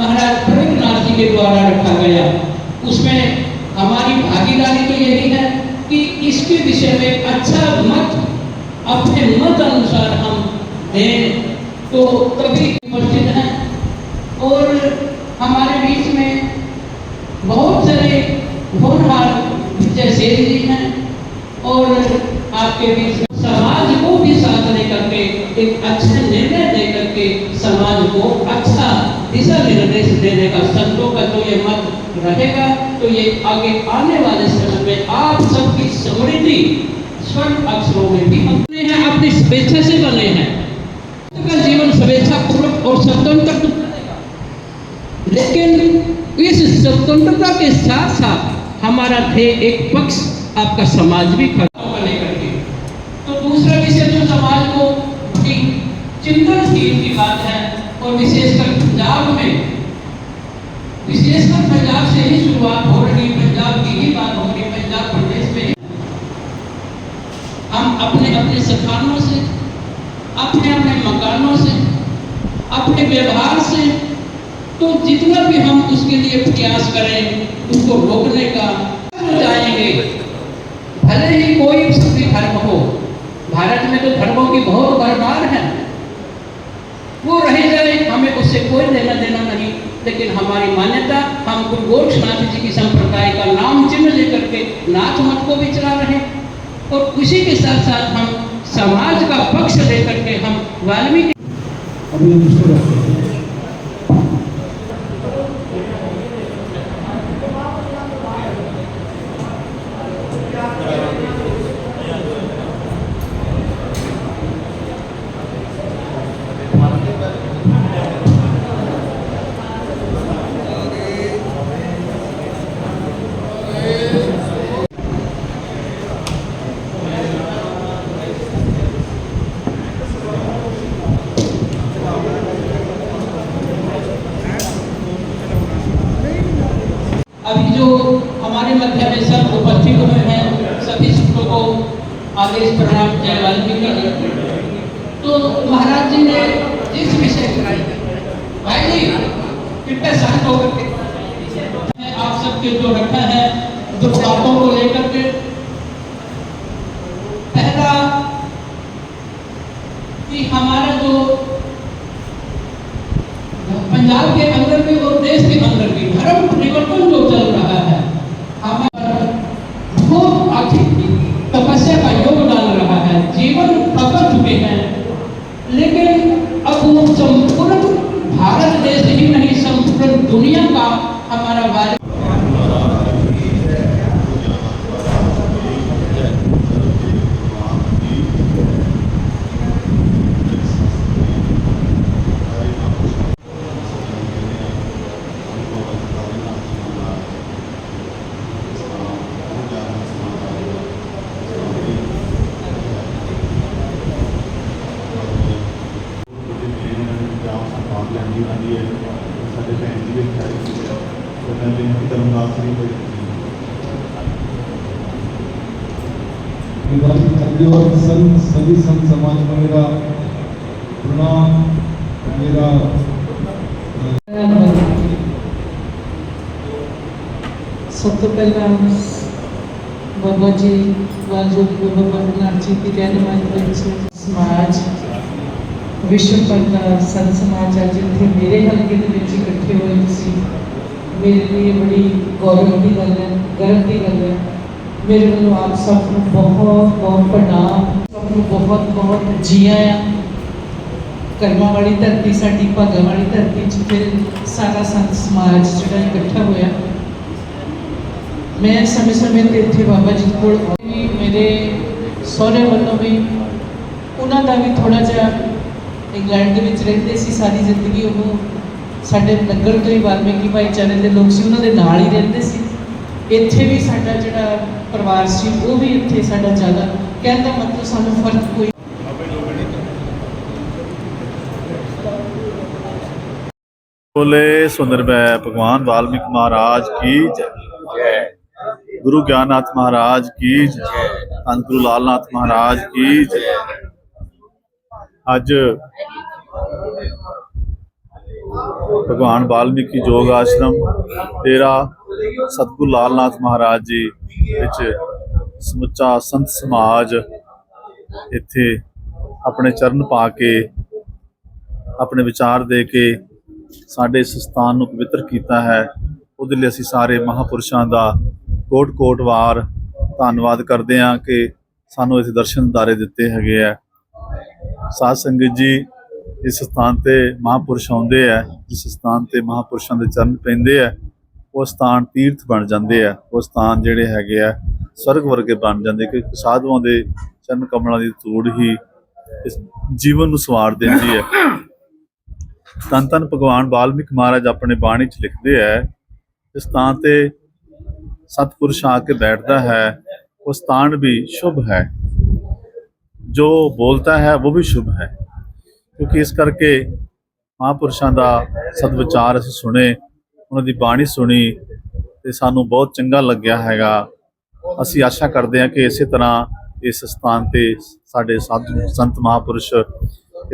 महाराज प्रेमनाथ जी के द्वारा रखा गया। उसमें हमारी भागीदारी तो यही है कि इसके विषय में अच्छा मत, अपने मत अनुसार हम दें तो तभी उपस्थित हैं। और हमारे बीच में बहुत सारे होनहार विजय सेठ जी हैं, और आपके बीच में समाज को भी साथ लेकर के, एक अच्छे निर्णय दे करके समाज को अच्छा देने का संतों का तो ये मत रहेगा। तो ये आगे आने वाले समय में आप सबकी समृद्धि स्वर्ण अक्षरों में भी अपने हैं, अपनी स्वेच्छा से बने हैं। का जीवन स्वेच्छा पूर्वक और स्वतंत्र लेकिन इस स्वतंत्रता के साथ साथ हमारा ध्येय एक पक्ष आपका समाज भी तो दूसरा विषय जो समाज को चिंतनशील की बात है, और विशेषकर पंजाब में विशेषकर पंजाब से ही शुरुआत हो रही पंजाब की ही बात हो रही पंजाब प्रदेश में हम अपने अपने स्थानों से, अपने अपने मकानों से, अपने व्यवहार से तो जितना भी हम उसके लिए प्रयास करें, उसको रोकने का जाएँगे। भले ही कोई भी धर्म हो, भारत में तो धर्मों की बहुत भरमार है। वो रह जाए, हमें उससे कोई लेना देना नहीं लेकिन हमारी मान्यता, हम गुरु गोरक्षनाथ जी की संप्रदाय का नाम चिन्ह लेकर के नाथ मत को भी चला रहे और उसी के साथ साथ हम समाज का पक्ष लेकर के हम वाल्मीकि अपनी दृष्टि रखते हैं अभी जो हमारे मध्य में सब उपस्थित हुए हैं, सभी शिक्षकों को आदेश प्रणाम जय वाल्मीकि तो महाराज जी ने जिस विषय भाई जी, कितने शांत होकर के आप सबके जो रखा है जो बातों को लेकर के, पहला कि हमारा जो पंजाब के अंदर भी और देश के अंदर भी धर्म परिवर्तन जो का हमारा वार ਸਾਡੇ ਭੈਣ ਜੀ ਦੇ ਖਿਆਲ ਸੀ ਉਹਨਾਂ ਦੇ ਧਰਮਦਾਸ ਨਹੀਂ ਹੋਏ विवाहित करते और संत सभी संत समाज को मेरा प्रणाम मेरा ਸਭ ਤੋਂ ਪਹਿਲਾਂ ਬਾਬਾ ਜੀ ਵਾਜੋ ਬਾਬਾ ਬੰਦਨਾਥ ਜੀ ਦੀ ਰਹਿਨਮਾਈ ਵਿੱਚ ਸਮਾਜ ਵਿਸ਼ਵ ਭਰ ਸੰਤ ਸਮਾਜ ਅੱਜ ਇੱਥੇ ਮੇਰੇ ਹਲਕੇ ਦੇ ਵਿੱਚ ਇਕੱਠੇ ਹੋਏ ਤੁਸੀਂ। ਮੇਰੇ ਲਈ ਇਹ ਬੜੀ ਗੌਰਵ ਦੀ ਗੱਲ ਹੈ, ਗਰਵ ਦੀ ਗੱਲ ਹੈ। ਮੇਰੇ ਵੱਲੋਂ ਆਪ ਸਭ ਨੂੰ ਬਹੁਤ ਬਹੁਤ ਪ੍ਰਣਾਮ। ਸਭ ਨੂੰ ਬਹੁਤ ਬਹੁਤ ਜੀ ਆਇਆਂ ਕਰਮਾਂ ਵਾਲੀ ਧਰਤੀ, ਸਾਡੀ ਭਾਗਾਂ ਵਾਲੀ ਧਰਤੀ 'ਚ ਫਿਰ ਸਾਰਾ ਸੰਤ ਸਮਾਜ ਜਿਹੜਾ ਇਕੱਠਾ ਹੋਇਆ। ਮੈਂ ਸਮੇਂ ਸਮੇਂ ਤੇ ਇੱਥੇ ਬਾਬਾ ਜੀ ਕੋਲ ਆਉਂਦੀ, ਮੇਰੇ ਸਹੁਰੇ ਵੱਲੋਂ ਵੀ, ਉਹਨਾਂ ਦਾ ਵੀ ਥੋੜਾ ਜਿਹਾ ਇੰਗਲੈਂਡ ਦੇ ਵਿੱਚ ਰਹਿੰਦੇ ਸੀ ਸਾਰੀ ਜ਼ਿੰਦਗੀ ਉਹ ਸਾਡੇ ਨਗਰ ਤੋਂ ਹੀ ਵਾਲਮੀਕੀ ਭਾਈਚਾਰੇ ਦੇ ਲੋਕ ਸੀ ਉਹਨਾਂ ਦੇ ਨਾਲ ਹੀ ਰਹਿੰਦੇ ਸੀ ਇੱਥੇ ਵੀ ਸਾਡਾ ਜਿਹੜਾ ਪਰਿਵਾਰ ਸੀ ਉਹ ਵੀ ਇੱਥੇ ਸਾਡਾ ਜ਼ਿਆਦਾ ਕਹਿਣ ਦਾ ਮਤਲਬ ਸਾਨੂੰ ਫਰਕ ਕੋਈ बोले सुंदर भगवान वाल्मीकि महाराज की जय गुरु ज्ञाननाथ महाराज की जय ਧੰਨ ਗੁਰੂ ਲਾਲ ਨਾਥ ਮਹਾਰਾਜ ਕੀ ਜੈ ਅੱਜ ਭਗਵਾਨ ਵਾਲਮੀਕੀ ਯੋਗ ਆਸ਼ਰਮ ਤੇਰਾ ਸਤਿਗੁਰੂ ਲਾਲਨਾਥ ਮਹਾਰਾਜ ਜੀ ਵਿੱਚ ਸਮੁੱਚਾ ਸੰਤ ਸਮਾਜ ਇੱਥੇ ਆਪਣੇ ਚਰਨ ਪਾ ਕੇ, ਆਪਣੇ ਵਿਚਾਰ ਦੇ ਕੇ ਸਾਡੇ ਇਸ ਸਥਾਨ ਨੂੰ ਪਵਿੱਤਰ ਕੀਤਾ ਹੈ। ਉਹਦੇ ਲਈ ਅਸੀਂ ਸਾਰੇ ਮਹਾਪੁਰਸ਼ਾਂ ਦਾ ਕੋਟ ਕੋਟ ਵਾਰ ਧੰਨਵਾਦ ਕਰਦੇ ਹਾਂ ਕਿ ਸਾਨੂੰ ਇਸ ਦਰਸ਼ਨ ਦਾਰੇ ਦਿੱਤੇ ਹੈਗੇ ਆ। ਸਾਧ ਸੰਗਤ ਜੀ ਇਸ ਸਥਾਨ ਤੇ ਮਹਾਪੁਰਸ਼ ਆਉਂਦੇ ਆ, ਜਿਸ ਸਥਾਨ ਤੇ ਮਹਾਪੁਰਸ਼ਾਂ ਦੇ ਚਰਨ ਪੈਂਦੇ ਆ, ਉਹ ਸਥਾਨ ਤੀਰਥ ਬਣ ਜਾਂਦੇ ਆ, ਉਹ ਸਥਾਨ ਜਿਹੜੇ ਹੈਗੇ ਆ, ਸਵਰਗ ਵਰਗੇ ਬਣ ਜਾਂਦੇ ਕਿ ਸਾਧੂਆਂ ਦੇ ਚਰਨ ਕਮਲਾਂ ਦੀ ਧੂੜ ਹੀ ਇਸ ਜੀਵਨ ਨੂੰ ਸਵਾਰ ਦਿੰਦੀ ਹੈ। ਧੰਨ ਧੰਨ ਭਗਵਾਨ ਵਾਲਮੀਕ ਮਹਾਰਾਜ ਆਪਣੇ ਬਾਣੀ 'ਚ ਲਿਖਦੇ ਹੈ ਇਸ ਸਥਾਨ ਤੇ ਸਤਿਪੁਰਸ਼ ਆ ਕੇ ਬੈਠਦਾ ਹੈ, ਉਹ ਸਥਾਨ ਵੀ ਸ਼ੁਭ ਹੈ। ਜੋ ਬੋਲਤਾ ਹੈ, ਉਹ ਵੀ ਸ਼ੁਭ ਹੈ। ਕਿਉਂਕਿ ਇਸ ਕਰਕੇ ਮਹਾਪੁਰਸ਼ਾਂ ਦਾ ਸਦਵਿਚਾਰ ਅਸੀਂ ਸੁਣੇ, ਉਹਨਾਂ ਦੀ ਬਾਣੀ ਸੁਣੀ ਤੇ ਸਾਨੂੰ ਬਹੁਤ ਚੰਗਾ ਲੱਗਿਆ ਹੈਗਾ। ਅਸੀਂ ਆਸ਼ਾ ਕਰਦੇ ਹਾਂ ਕਿ ਇਸੇ ਤਰ੍ਹਾਂ ਇਸ ਸਥਾਨ ਤੇ ਸਾਡੇ ਸਾਧੂ ਸੰਤ ਮਹਾਪੁਰਸ਼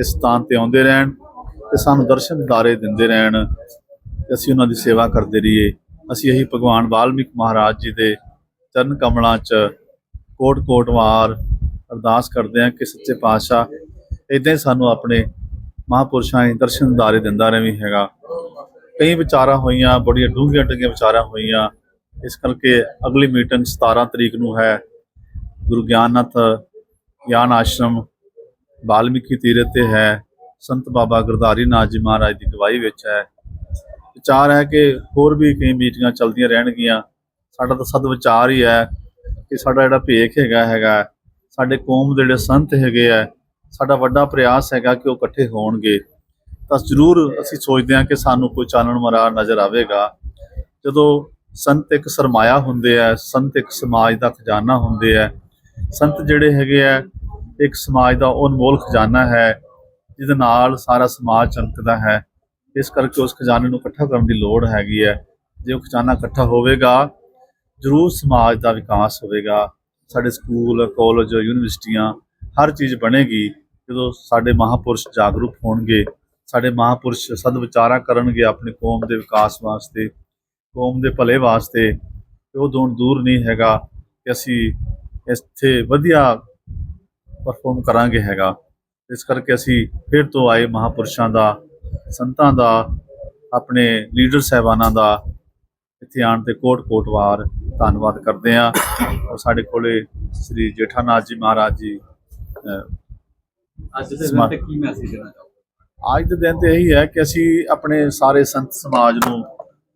ਇਸ ਸਥਾਨ ਤੇ ਆਉਂਦੇ ਰਹਿਣ ਤੇ ਸਾਨੂੰ ਦਰਸ਼ਨ ਦਿਦਾਰੇ ਦਿੰਦੇ ਰਹਿਣ ਤੇ ਅਸੀਂ ਉਹਨਾਂ ਦੀ ਸੇਵਾ ਕਰਦੇ ਰਹੀਏ। ਅਸੀਂ ਇਹੀ ਭਗਵਾਨ ਵਾਲਮੀਕ ਮਹਾਰਾਜ ਜੀ ਦੇ ਚਰਨ ਕਮਲਾਂ 'ਚ ਕੋਟ ਕੋਟਵਾਰ ਅਰਦਾਸ ਕਰਦੇ ਹਾਂ ਕਿ ਸੱਚੇ ਪਾਤਸ਼ਾਹ ਇਦਾਂ ਹੀ ਸਾਨੂੰ ਆਪਣੇ ਮਹਾਪੁਰਸ਼ਾਂ ਦੇ ਦਰਸ਼ਨ ਦਿਦਾਰੇ ਦਿੰਦਾ ਰਹੇ ਹੈਗਾ। ਕਈ ਵਿਚਾਰਾਂ ਹੋਈਆਂ, ਬੜੀਆਂ ਡੂੰਘੀਆਂ ਡੂੰਘੀਆਂ ਵਿਚਾਰਾਂ ਹੋਈਆਂ। ਇਸ ਕਰਕੇ ਅਗਲੀ ਮੀਟਿੰਗ 17 ਤਰੀਕ ਨੂੰ ਹੈ। ਗੁਰੂ ਗਿਆਨਨਾਥ ਗਿਆਨ ਆਸ਼ਰਮ ਵਾਲਮੀਕੀ ਤੀਰਥ ਤੇ ਹੈ। ਸੰਤ ਬਾਬਾ ਗੁਰਦਾਰੀ ਨਾਥ ਜੀ ਮਹਾਰਾਜ ਦੀ ਗਵਾਹੀ ਵਿੱਚ ਹੈ। ਵਿਚਾਰ ਹੈ ਕਿ ਹੋਰ ਵੀ ਕਈ ਮੀਟਿੰਗਾਂ ਚੱਲਦੀਆਂ ਰਹਿਣਗੀਆਂ। ਸਾਡਾ ਤਾਂ ਸਦ ਵਿਚਾਰ ਹੀ ਹੈ ਕਿ ਸਾਡਾ ਜਿਹੜਾ ਭੇਖ ਹੈਗਾ ਹੈਗਾ। ਸਾਡੇ ਕੌਮ ਦੇ ਜਿਹੜੇ ਸੰਤ ਹੈਗੇ ਆ, ਸਾਡਾ ਵੱਡਾ ਪ੍ਰਯਾਸ ਹੈਗਾ ਕਿ ਉਹ ਇਕੱਠੇ ਹੋਣਗੇ। ਤਾਂ ਜ਼ਰੂਰ ਅਸੀਂ ਸੋਚਦੇ ਹਾਂ ਕਿ ਸਾਨੂੰ ਕੋਈ ਚਾਨਣ ਮਰਾਰ ਨਜ਼ਰ ਆਵੇਗਾ। ਜਦੋਂ ਸੰਤ ਇੱਕ ਸਰਮਾਇਆ ਹੁੰਦੇ ਆ, ਸੰਤ ਇੱਕ ਸਮਾਜ ਦਾ ਖਜ਼ਾਨਾ ਹੁੰਦੇ ਆ, ਸੰਤ ਜਿਹੜੇ ਹੈਗੇ ਆ, ਇੱਕ ਸਮਾਜ ਦਾ ਅਨਮੋਲ ਖਜ਼ਾਨਾ ਹੈ, ਜਿਹਦੇ ਨਾਲ ਸਾਰਾ ਸਮਾਜ ਚਮਕਦਾ ਹੈ। ਇਸ ਕਰਕੇ ਉਸ ਖਜ਼ਾਨੇ ਨੂੰ ਇਕੱਠਾ ਕਰਨ ਦੀ ਲੋੜ ਹੈਗੀ ਹੈ। ਜੇ ਉਹ ਖਜ਼ਾਨਾ ਇਕੱਠਾ ਹੋਵੇਗਾ, ਜ਼ਰੂਰ ਸਮਾਜ ਦਾ ਵਿਕਾਸ ਹੋਵੇਗਾ। ਸਾਡੇ ਸਕੂਲ ਕਾਲਜ ਯੂਨੀਵਰਸਿਟੀਆਂ ਹਰ ਚੀਜ਼ ਬਣੇਗੀ। ਜਦੋਂ ਸਾਡੇ ਮਹਾਪੁਰਸ਼ ਜਾਗਰੂਕ ਹੋਣਗੇ, ਸਾਡੇ ਮਹਾਪੁਰਸ਼ ਸਦ ਵਿਚਾਰਾਂ ਕਰਨਗੇ ਆਪਣੀ ਕੌਮ ਦੇ ਵਿਕਾਸ ਵਾਸਤੇ, ਕੌਮ ਦੇ ਭਲੇ ਵਾਸਤੇ ਉਹ ਦੂਰ ਦੂਰ ਨਹੀਂ ਹੈਗਾ ਕਿ ਅਸੀਂ ਇੱਥੇ ਵਧੀਆ ਪਰਫਾਰਮ ਕਰਾਂਗੇ ਹੈਗਾ। ਇਸ ਕਰਕੇ ਅਸੀਂ ਫਿਰ ਤੋਂ ਆਏ ਮਹਾਪੁਰਸ਼ਾਂ ਦਾ, ਸੰਤਾਂ ਦਾ, ਆਪਣੇ ਲੀਡਰ ਸਹਿਬਾਨਾਂ ਦਾ ਇੱਥੇ ਆਉਣ ਤੇ ਕੋਟ ਕੋਟਵਾਰ ਧੰਨਵਾਦ ਕਰਦੇ ਹਾਂ। ਔਰ ਸਾਡੇ ਕੋਲੇ ਸ੍ਰੀ ਜੇਠਾਨਾਥ ਜੀ ਮਹਾਰਾਜ ਜੀ ਅੱਜ ਦੇ ਦਿਨ ਤੇ ਕੀ ਮੈਸੇਜ ਦੇਣਾ ਚਾਹੋਗੇ? ਅੱਜ ਦੇ ਦਿਨ ਤੇ ਇਹੀ ਹੈ ਕਿ ਅਸੀਂ ਆਪਣੇ ਸਾਰੇ ਸੰਤ ਸਮਾਜ ਨੂੰ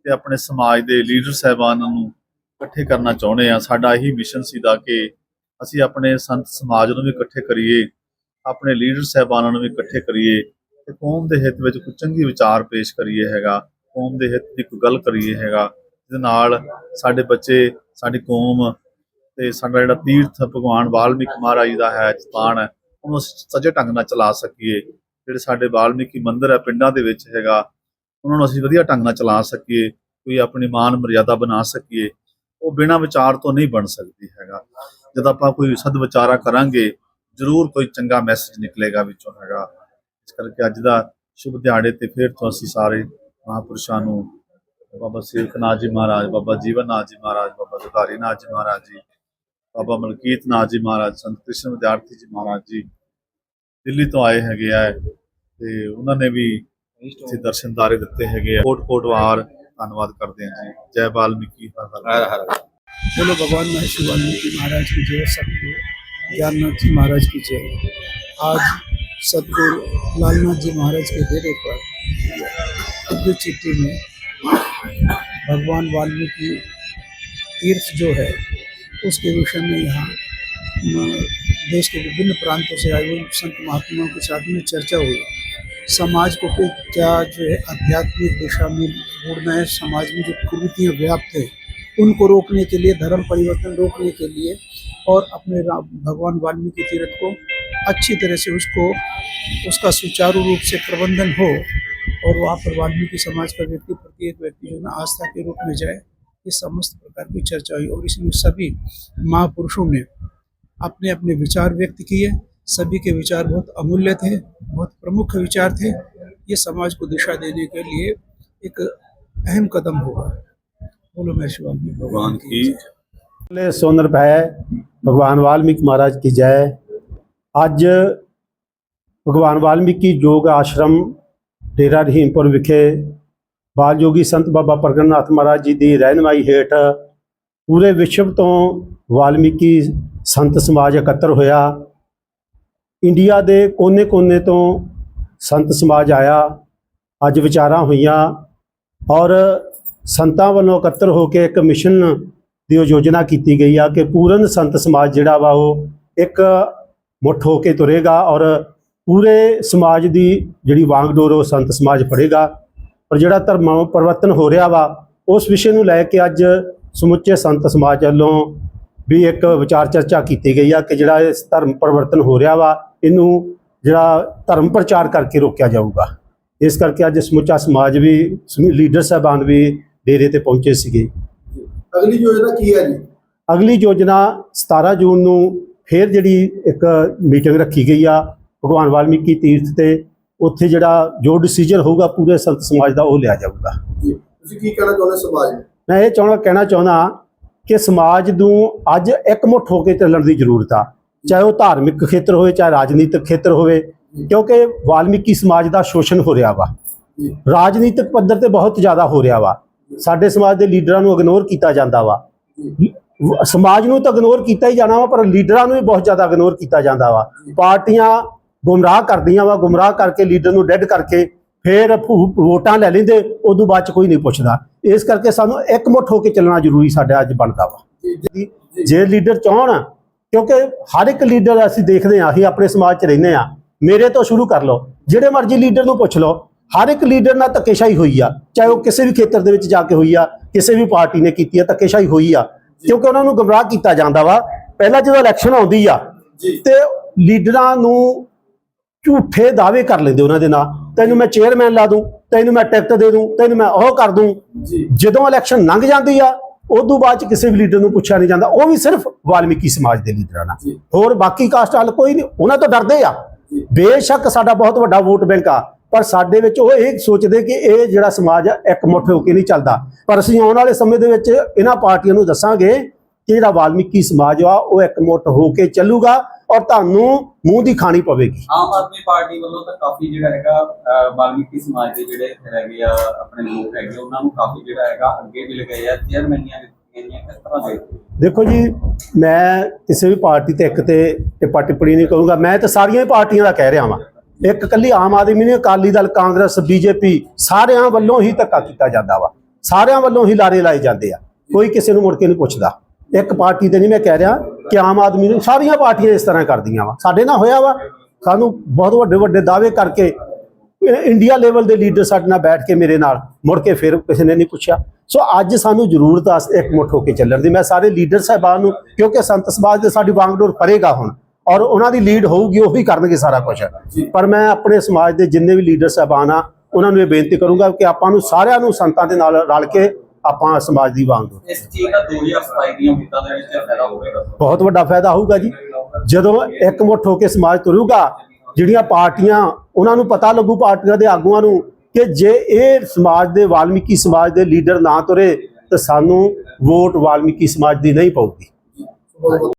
ਤੇ ਆਪਣੇ ਸਮਾਜ ਦੇ ਲੀਡਰ ਸਹਿਬਾਨਾਂ ਨੂੰ ਇਕੱਠੇ ਕਰਨਾ ਚਾਹੁੰਦੇ ਆ ਸਾਡਾ ਇਹੀ ਮਿਸ਼ਨ ਸੀਦਾ ਕਿ ਅਸੀਂ ਆਪਣੇ ਸੰਤ ਸਮਾਜ ਨੂੰ ਵੀ ਇਕੱਠੇ ਕਰੀਏ ਆਪਣੇ ਲੀਡਰ ਸਹਿਬਾਨਾਂ ਨੂੰ ਵੀ ਇਕੱਠੇ ਕਰੀਏ ਤੇ ਕੌਮ ਦੇ ਹਿੱਤ ਵਿੱਚ ਕੋਈ ਚੰਗੀ ਵਿਚਾਰ ਪੇਸ਼ ਕਰੀਏ ਹੈਗਾ ਕੌਮ ਦੇ ਹਿੱਤ ਦੀ ਕੋਈ ਗੱਲ ਕਰੀਏ ਹੈਗਾ। ਜਿਹਦੇ ਨਾਲ ਸਾਡੇ ਬੱਚੇ, ਸਾਡੀ ਕੌਮ ਤੇ ਸਾਡਾ ਜਿਹੜਾ ਤੀਰਥ ਭਗਵਾਨ ਵਾਲਮੀਕ ਮਹਾਰਾਜ ਦਾ ਹੈ, ਸਥਾਨ ਹੈ, ਉਹਨੂੰ ਸੱਜੇ ਢੰਗ ਨਾਲ ਚਲਾ ਸਕੀਏ। ਜਿਹੜੇ ਸਾਡੇ ਵਾਲਮੀਕੀ ਮੰਦਿਰ ਹੈ, ਪਿੰਡਾਂ ਦੇ ਵਿੱਚ ਹੈਗਾ, ਉਹਨਾਂ ਨੂੰ ਅਸੀਂ ਵਧੀਆ ਢੰਗ ਨਾਲ ਚਲਾ ਸਕੀਏ, ਕੋਈ ਆਪਣੀ ਮਾਨ ਮਰਿਆਦਾ ਬਣਾ ਸਕੀਏ, ਉਹ ਬਿਨਾਂ ਵਿਚਾਰ ਤੋਂ ਨਹੀਂ ਬਣ ਸਕਦੀ ਹੈਗਾ। ਜਦ ਆਪਾਂ ਕੋਈ ਸਦ ਵਿਚਾਰਾ ਕਰਾਂਗੇ, ਜ਼ਰੂਰ ਕੋਈ ਚੰਗਾ ਮੈਸੇਜ ਨਿਕਲੇਗਾ ਵਿੱਚੋਂ ਹੈਗਾ। ਇਸ ਕਰਕੇ ਅੱਜ ਦਾ ਸ਼ੁਭ ਦਿਹਾੜੇ ਤੇ ਫਿਰ ਤੋਂ ਅਸੀਂ ਸਾਰੇ ਮਹਾਪੁਰਸ਼ਾਂ ਨੂੰ ਬਾਬਾ ਸੇਵਕ ਨਾਥ ਜੀ ਮਹਾਰਾਜ ਬਾਬਾ ਜੀਵਨ ਨਾਥ ਜੀ ਮਹਾਰਾਜ ਬਾਬਾ ਦੁਧਾਰੀ ਨਾਥ ਜੀ ਮਹਾਰਾਜ ਜੀ ਬਾਬਾ ਮਲਕੀਤ ਨਾਥ ਜੀ ਮਹਾਰਾਜ ਸੰਤ ਕ੍ਰਿਸ਼ਨ ਵਿਦਿਆਰਥੀ ਜੀ ਮਹਾਰਾਜ ਜੀ ਦਿੱਲੀ ਤੋਂ ਆਏ ਹੈਗੇ ਆ ਤੇ ਉਹਨਾਂ ਨੇ ਵੀ ਇੱਥੇ ਦਰਸ਼ਨਦਾਰੇ ਦਿੱਤੇ ਹੈਗੇ ਆ ਕੋਟ ਕੋਟ ਵਾਰ ਧੰਨਵਾਦ ਕਰਦੇ ਹਾਂ ਜੀ ਜੈ ਵਾਲਮੀਕੀ ਹਰ ਹਰ ਹਰ ਹਰ बोलो भगवान महर्षि वाल्मीकि महाराज की जय सतगुरु ज्ञाननाथ जी महाराज की जय आज सतगुरु लालनाथ जी महाराज के डेरे पर विद्युत चिट्ठी में भगवान वाल्मीकि तीर्थ जो है, उसके विषय में यहाँ देश के विभिन्न प्रांतों से आए हुए संत महात्माओं के साथ में चर्चा हुई। समाज को क्या जो है आध्यात्मिक दिशा में मुड़ना है, समाज में जो कुरीतियाँ व्याप्त है, उनको रोकने के लिए, धर्म परिवर्तन रोकने के लिए और अपने भगवान वाल्मीकि तीर्थ को अच्छी तरह से उसको, उसका सुचारू रूप से प्रबंधन हो और वहाँ पर वाल्मीकि समाज का व्यक्ति एक व्यक्ति जो ना आस्था के रूप में जाए ये समस्त प्रकार की चर्चा हुई और इसमें सभी महापुरुषों ने अपने अपने विचार व्यक्त किए। सभी के विचार बहुत अमूल्य थे बहुत प्रमुख विचार थे। ये समाज को दिशा देने के लिए एक अहम कदम होगा। बोलो मैं शिवाम भगवान की सोनर भाई भगवान वाल्मीकि महाराज की जय। आज भगवान वाल्मीकि योग आश्रम डेरा रहीमपुर विखे ਬਾਲਯੋਗੀ ਸੰਤ ਬਾਬਾ ਪ੍ਰਗਟਨਾਥ ਮਹਾਰਾਜ ਜੀ ਦੀ ਰਹਿਨਮਾਈ ਹੇਠ ਪੂਰੇ ਵਿਸ਼ਵ ਤੋਂ ਵਾਲਮੀਕੀ ਸੰਤ ਸਮਾਜ ਇਕੱਤਰ ਹੋਇਆ। ਇੰਡੀਆ ਦੇ ਕੋਨੇ-ਕੋਨੇ ਤੋਂ ਸੰਤ ਸਮਾਜ ਆਇਆ। ਅੱਜ ਵਿਚਾਰਾਂ ਹੋਈਆਂ ਔਰ ਸੰਤਾਂ ਵੱਲੋਂ ਇਕੱਤਰ ਹੋ ਕੇ ਇੱਕ ਮਿਸ਼ਨ ਦੀ ਉਹ ਯੋਜਨਾ ਕੀਤੀ ਗਈ ਆ ਕਿ ਪੂਰਨ ਸੰਤ ਸਮਾਜ ਜਿਹੜਾ ਵਾ ਉਹ ਇੱਕ ਮੁੱਠ ਹੋ ਕੇ ਤੁਰੇਗਾ ਔਰ ਪੂਰੇ ਸਮਾਜ ਦੀ ਜਿਹੜੀ ਵਾਂਗਡੋਰ ਉਹ ਸੰਤ ਸਮਾਜ ਫੜੇਗਾ ਪਰ ਜਿਹੜਾ ਧਰਮ ਪਰਿਵਰਤਨ ਹੋ ਰਿਹਾ ਵਾ ਉਸ ਵਿਸ਼ੇ ਨੂੰ ਲੈ ਕੇ ਅੱਜ ਸਮੁੱਚੇ ਸੰਤ ਸਮਾਜ ਵੱਲੋਂ ਵੀ ਇੱਕ ਵਿਚਾਰ ਚਰਚਾ ਕੀਤੀ ਗਈ ਆ ਕਿ ਜਿਹੜਾ ਇਸ ਧਰਮ ਪਰਿਵਰਤਨ ਹੋ ਰਿਹਾ ਵਾ ਇਹਨੂੰ ਜਿਹੜਾ ਧਰਮ ਪ੍ਰਚਾਰ ਕਰਕੇ ਰੋਕਿਆ ਜਾਊਗਾ। ਇਸ ਕਰਕੇ ਅੱਜ ਸਮੁੱਚਾ ਸਮਾਜ ਵੀ ਲੀਡਰ ਸਾਹਿਬਾਨ ਵੀ ਡੇਰੇ ਤੇ ਪਹੁੰਚੇ ਸੀਗੇ। ਅਗਲੀ ਯੋਜਨਾ ਕੀ ਹੈ ਜੀ? ਅਗਲੀ ਯੋਜਨਾ 17 ਜੂਨ ਨੂੰ ਫੇਰ ਜਿਹੜੀ ਇੱਕ ਮੀਟਿੰਗ ਰੱਖੀ ਗਈ ਆ ਭਗਵਾਨ ਵਾਲਮੀਕੀ ਤੀਰਥ ਤੇ ਉੱਥੇ ਜਿਹੜਾ ਜੋ ਡਿਸੀਜਨ ਹੋਊਗਾ ਪੂਰੇ ਸੰਤ ਸਮਾਜ ਦਾ ਉਹ ਲਿਆ ਜਾਊਗਾ। ਤੁਸੀਂ ਕੀ ਕਹਿਣਾ ਚਾਹੁੰਦੇ ਸਮਾਜ ਨੂੰ? ਮੈਂ ਇਹ ਚਾਹਣਾ ਕਹਿਣਾ ਚਾਹੁੰਦਾ ਕਿ ਸਮਾਜ ਨੂੰ ਅੱਜ ਇਕਮੁੱਠ ਹੋ ਕੇ ਚੱਲਣ ਦੀ ਜ਼ਰੂਰਤ ਆ। ਚਾਹੇ ਉਹ ਧਾਰਮਿਕ ਖੇਤਰ ਹੋਵੇ ਚਾਹੇ ਰਾਜਨੀਤਿਕ ਖੇਤਰ ਹੋਵੇ ਕਿਉਂਕਿ ਵਾਲਮੀਕੀ ਸਮਾਜ ਦਾ ਸ਼ੋਸ਼ਣ ਹੋ ਰਿਹਾ ਵਾ। ਰਾਜਨੀਤਿਕ ਪੱਧਰ ਤੇ ਬਹੁਤ ਜ਼ਿਆਦਾ ਹੋ ਰਿਹਾ ਵਾ। ਸਾਡੇ ਸਮਾਜ ਦੇ ਲੀਡਰਾਂ ਨੂੰ ਇਗਨੋਰ ਕੀਤਾ ਜਾਂਦਾ ਵ- ਸਮਾਜ ਨੂੰ ਤਾਂ ਇਗਨੋਰ ਕੀਤਾ ਹੀ ਜਾਣਾ ਵਾ ਪਰ ਲੀਡਰਾਂ ਨੂੰ ਵੀ ਬਹੁਤ ਜ਼ਿਆਦਾ ਇਗਨੋਰ ਕੀਤਾ ਜਾਂਦਾ ਵਾ। ਪਾਰਟੀਆਂ ਗੁੰਮਰਾਹ ਕਰਦੀਆਂ ਵਾ ਗੁੰਮਰਾਹ ਕਰਕੇ ਲੀਡਰ ਨੂੰ ਡੈੱਡ ਕਰਕੇ ਫਿਰ ਵੋਟਾਂ ਲੈ ਲੈਂਦੇ ਉਦੋਂ ਬਾਅਦ ਚ ਕੋਈ ਨਹੀਂ ਪੁੱਛਦਾ। ਇਸ ਕਰਕੇ ਸਾਨੂੰ ਇਕਮੁੱਠ ਹੋ ਕੇ ਚੱਲਣਾ ਜ਼ਰੂਰੀ ਸਾਡਾ ਅੱਜ ਬਣਦਾ ਵਾ। ਜੇ ਲੀਡਰ ਚਾਹਣ ਕਿਉਂਕਿ ਹਰ ਇੱਕ ਲੀਡਰ ਅਸੀਂ ਦੇਖਦੇ ਹਾਂ ਅਸੀਂ ਆਪਣੇ ਸਮਾਜ 'ਚ ਰਹਿੰਦੇ ਆ ਮੇਰੇ ਤੋਂ ਸ਼ੁਰੂ ਕਰ ਲਓ ਜਿਹੜੇ ਮਰਜ਼ੀ ਲੀਡਰ ਨੂੰ ਪੁੱਛ ਲਓ ਹਰ ਇੱਕ ਲੀਡਰ ਨਾਲ ਧੱਕੇਸ਼ਾਹੀ ਹੋਈ ਆ। ਚਾਹੇ ਉਹ ਕਿਸੇ ਵੀ ਖੇਤਰ ਦੇ ਵਿੱਚ ਜਾ ਕੇ ਹੋਈ ਆ ਕਿਸੇ ਵੀ ਪਾਰਟੀ ਨੇ ਕੀਤੀ ਆ ਧੱਕੇਸ਼ਾਹੀ ਹੋਈ ਆ। ਕਿਉਂਕਿ ਉਹਨਾਂ ਨੂੰ ਗੁੰਮਰਾਹ ਕੀਤਾ ਜਾਂਦਾ ਵਾ। ਪਹਿਲਾਂ ਜਦੋਂ ਇਲੈਕਸ਼ਨ ਆਉਂਦੀ ਆ ਤੇ ਲੀਡਰਾਂ ਨੂੰ ਝੂਠੇ ਦਾਅਵੇ ਕਰ ਲੈਂਦੇ ਉਹਨਾਂ ਦੇ ਨਾਲ ਤੈਨੂੰ ਮੈਂ ਚੇਅਰਮੈਨ ਲਾ ਦੂੰ ਤੈਨੂੰ ਮੈਂ ਟਿਕਟ ਦੇ ਦੂੰ ਤੈਨੂੰ ਮੈਂ ਉਹ ਕਰ ਦੂੰ। ਜਦੋਂ ਇਲੈਕਸ਼ਨ ਲੰਘ ਜਾਂਦੀ ਆ ਉਦੋਂ ਬਾਅਦ ਚ ਕਿਸੇ ਵੀ ਲੀਡਰ ਨੂੰ ਪੁੱਛਿਆ ਨਹੀਂ ਜਾਂਦਾ। ਉਹ ਵੀ ਸਿਰਫ ਵਾਲਮੀਕੀ ਸਮਾਜ ਦੇ ਲੀਡਰਾਂ ਨਾਲ। ਹੋਰ ਬਾਕੀ ਕਾਸਟ ਵਾਲ ਕੋਈ ਨਹੀਂ ਉਹਨਾਂ ਤੋਂ ਡਰਦੇ ਆ। ਬੇਸ਼ੱਕ ਸਾਡਾ ਬਹੁਤ ਵੱਡਾ ਵੋਟ ਬੈਂਕ ਆ ਪਰ ਸਾਡੇ ਵਿੱਚ ਉਹ ਇਹ ਸੋਚਦੇ ਕਿ ਇਹ ਜਿਹੜਾ ਸਮਾਜ ਆ ਇਕਮੁੱਠ ਹੋ ਕੇ ਨਹੀਂ ਚੱਲਦਾ। ਪਰ ਅਸੀਂ ਆਉਣ ਵਾਲੇ ਸਮੇਂ ਦੇ ਵਿੱਚ ਇਹਨਾਂ ਪਾਰਟੀਆਂ ਨੂੰ ਦੱਸਾਂਗੇ ਕਿ ਜਿਹੜਾ ਵਾਲਮੀਕੀ ਸਮਾਜ ਆ ਉਹ ਇਕਮੁੱਠ ਹੋ ਕੇ ਚੱਲੂਗਾ ਔਰ ਤੁਹਾਨੂੰ ਮੂੰਹ ਦੀ ਖਾਣੀ ਪਵੇਗੀ। ਆਮ ਆਦਮੀ ਪਾਰਟੀ ਵੱਲੋਂ ਤਾਂ ਕਾਫੀ ਜਿਹੜਾ ਹੈਗਾ ਵਾਲਮੀਕੀ ਸਮਾਜ ਦੇ ਜਿਹੜੇ ਹੈਗੇ ਆ ਆਪਣੇ ਲੋਕ ਹੈਗੇ ਉਹਨਾਂ ਨੂੰ ਕਾਫੀ ਜਿਹੜਾ ਹੈਗਾ ਅੱਗੇ ਵੀ ਲਗਾਏ ਆ ਚੇਅਰਮੈਨੀਆਂ ਦੇਖੋ ਜੀ ਮੈਂ ਕਿਸੇ ਵੀ ਪਾਰਟੀ ਤੇ ਇੱਕ ਤੇ ਟਿੱਪਾ ਟਿੱਪਣੀ ਨਹੀਂ ਕਰੂੰਗਾ ਮੈਂ ਤਾਂ ਸਾਰੀਆਂ ਹੀ ਪਾਰਟੀਆਂ ਦਾ ਕਹਿ ਰਿਹਾ ਵਾਂ। ਇੱਕ ਕੱਲੀ ਆਮ ਆਦਮੀ ਨਹੀਂ ਅਕਾਲੀ ਦਲ ਕਾਂਗਰਸ ਬੀਜੇਪੀ ਸਾਰਿਆਂ ਵੱਲੋਂ ਹੀ ਧੱਕਾ ਕੀਤਾ ਜਾਂਦਾ ਵਾ। ਸਾਰਿਆਂ ਵੱਲੋਂ ਹੀ ਲਾਰੇ ਲਾਏ ਜਾਂਦੇ ਆ ਕੋਈ ਕਿਸੇ ਨੂੰ ਮੁੜ ਕੇ ਨਹੀਂ ਪੁੱਛਦਾ। ਇੱਕ ਪਾਰਟੀ ਤੇ ਨਹੀਂ ਮੈਂ ਕਹਿ ਰਿਹਾ ਕਿ ਆਮ ਆਦਮੀ ਨੂੰ ਸਾਰੀਆਂ ਪਾਰਟੀਆਂ ਇਸ ਤਰ੍ਹਾਂ ਕਰਦੀਆਂ ਵਾ। ਸਾਡੇ ਨਾਲ ਹੋਇਆ ਵਾ। ਸਾਨੂੰ ਬਹੁਤ ਵੱਡੇ ਵੱਡੇ ਦਾਅਵੇ ਕਰਕੇ ਇੰਡੀਆ ਲੈਵਲ ਦੇ ਲੀਡਰ ਸਾਡੇ ਨਾਲ ਬੈਠ ਕੇ ਮੇਰੇ ਨਾਲ ਮੁੜ ਕੇ ਫਿਰ ਕਿਸੇ ਨੇ ਨਹੀਂ ਪੁੱਛਿਆ। ਸੋ ਅੱਜ ਸਾਨੂੰ ਜ਼ਰੂਰਤ ਆ ਇਕਮੁੱਠ ਹੋ ਕੇ ਚੱਲਣ ਦੀ। ਮੈਂ ਸਾਰੇ ਲੀਡਰ ਸਾਹਿਬਾਨ ਨੂੰ ਕਿਉਂਕਿ ਸੰਤ ਸਮਾਜ ਦੇ ਸਾਡੀ ਵਾਂਗਡੋਰ ਫਰੇਗਾ ਹੁਣ ਔਰ ਉਹਨਾਂ ਦੀ ਲੀਡ ਹੋਊਗੀ ਉਹੀ ਕਰਨਗੇ ਸਾਰਾ ਕੁਝ ਪਰ ਮੈਂ ਆਪਣੇ ਸਮਾਜ ਦੇ ਜਿੰਨੇ ਵੀ ਲੀਡਰ ਸਾਹਿਬਾਨ ਆ ਉਹਨਾਂ ਨੂੰ ਇਹ ਬੇਨਤੀ ਕਰੂੰਗਾ ਕਿ ਆਪਾਂ ਨੂੰ ਸਾਰਿਆਂ ਨੂੰ ਸੰਤਾਂ ਦੇ ਨਾਲ ਰਲ ਕੇ ਆਪਾਂ ਸਮਾਜ ਦੀ ਵਾਂਗਡੋਰ ਇਸ ਚੀਜ਼ ਦਾ 2027 ਦੀਆਂ ਵੋਟਾਂ ਦੇ ਵਿੱਚ ਫਾਇਦਾ ਹੋਵੇਗਾ। ਬਹੁਤ ਵੱਡਾ ਫਾਇਦਾ ਹੋਊਗਾ ਜੀ। ਜਦੋਂ ਇਕਮੁੱਠ ਹੋ ਕੇ ਸਮਾਜ ਤੁਰੂਗਾ ਜਿਹੜੀਆਂ ਪਾਰਟੀਆਂ ਉਹਨਾਂ ਨੂੰ ਪਤਾ ਲੱਗੂ ਪਾਰਟੀਆਂ ਦੇ ਆਗੂਆਂ ਨੂੰ ਕਿ ਜੇ ਇਹ ਸਮਾਜ ਦੇ ਵਾਲਮੀਕੀ ਸਮਾਜ ਦੇ ਲੀਡਰ ਨਾ ਤੁਰੇ ਤਾਂ ਸਾਨੂੰ ਵੋਟ ਵਾਲਮੀਕੀ ਸਮਾਜ ਦੀ ਨਹੀਂ ਪਊਗੀ।